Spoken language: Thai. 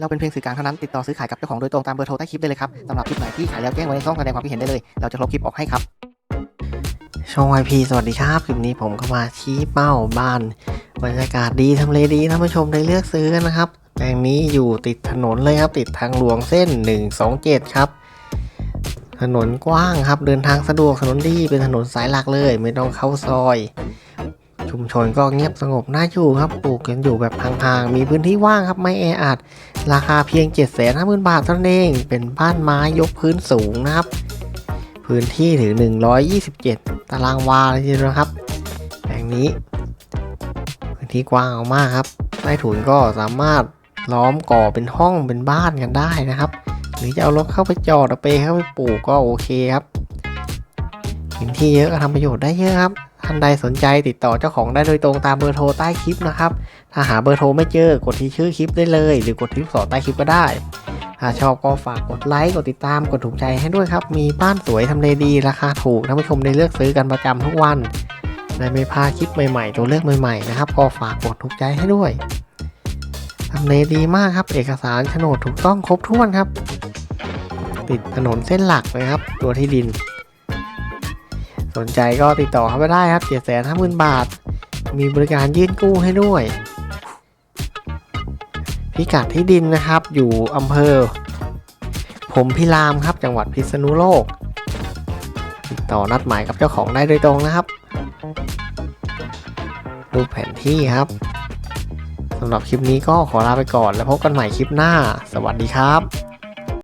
เราเป็นเพียงสื่อกลางเท่านั้น ติดต่อซื้อขายกับเจ้าของโดยตรงตามเบอร์โทรใต้คลิปได้เลยครับสำหรับคลิปไหนที่ขายแล้วแจ้งไว้ในช่องแสดงความคิดเห็นได้เลย เราจะลบคลิปออกให้ครับ ช่อง YP สวัสดีครับ คลิปนี้ผมก็มาชี้เป้าบ้านบรรยากาศดีทำเลดีท่านผู้ชมได้เลือกซื้อกันนะครับแปลงนี้อยู่ติดถนนเลยครับ ติดทางหลวงเส้น 127 ครับ ถนนกว้างครับ เดินทางสะดวกถนนดีเป็นถนนสายหลักเลย ไม่ต้องเข้าซอย ชุมชนก็เงียบสงบน่าอยู่ครับปลูกกันอยู่แบบห่างๆมีพื้นที่ว่างครับไม่แออัดราคาเพียง 7 5 0 0 0 0 บาทเท่านั้นเอง เป็นบ้านไม้ยกพื้นสูงนะครับ พื้นที่ถึง 127 ตารางวาเลยทีเดียวครับแปลงนี้ พื้นที่กว้างมากครับใต้ถุนก็สามารถล้อมก่อเป็นห้องเป็นบ้านกันได้นะครับ หรือจะเอารถเข้าไปจอดเอาเปเข้าไปปลูกก็โอเคครับพื้นที่เยอะก็ทำประโยชน์ได้เยอะครับ ท่านใดสนใจติดต่อเจ้าของได้โดยตรงตามเบอร์โทรใต้คลิปนะครับ ถ้าหาเบอร์โทรไม่เจอกดที่ชื่อคลิปได้เลย หรือกดที่ลูกศรใต้คลิปก็ได้ถ้าชอบก็ฝากกดไลค์กดติดตามกดถูกใจให้ด้วยครับ มีบ้านสวยทำเลดีราคาถูกท่านผู้ชมได้เลือกซื้อกันประจำทุกวันและไม่พลาดคลิปใหม่ๆ ตัวเลือกใหม่ๆนะครับก็ฝากกดถูกใจให้ด้วยทำเลดีมากครับ เอกสารโฉนดถูกต้องครบถ้วนครับ ติดถนนเส้นหลักเลยครับ ตัวที่ดิน สนใจก็ติดต่อเข้าไปได้ครับเจ็ดแสนห้าหมื่นบาท มีบริการยื่นกู้ให้ด้วย พิกัดที่ดินนะครับอยู่อำเภอผมพิรามครับ จังหวัดพิษณุโลก ติดต่อนัดหมายกับเจ้าของได้โดยตรงนะครับ ดูแผนที่ครับสำหรับคลิปนี้ก็ขอลาไปก่อนแล้วพบกันใหม่คลิปหน้า สวัสดีครับ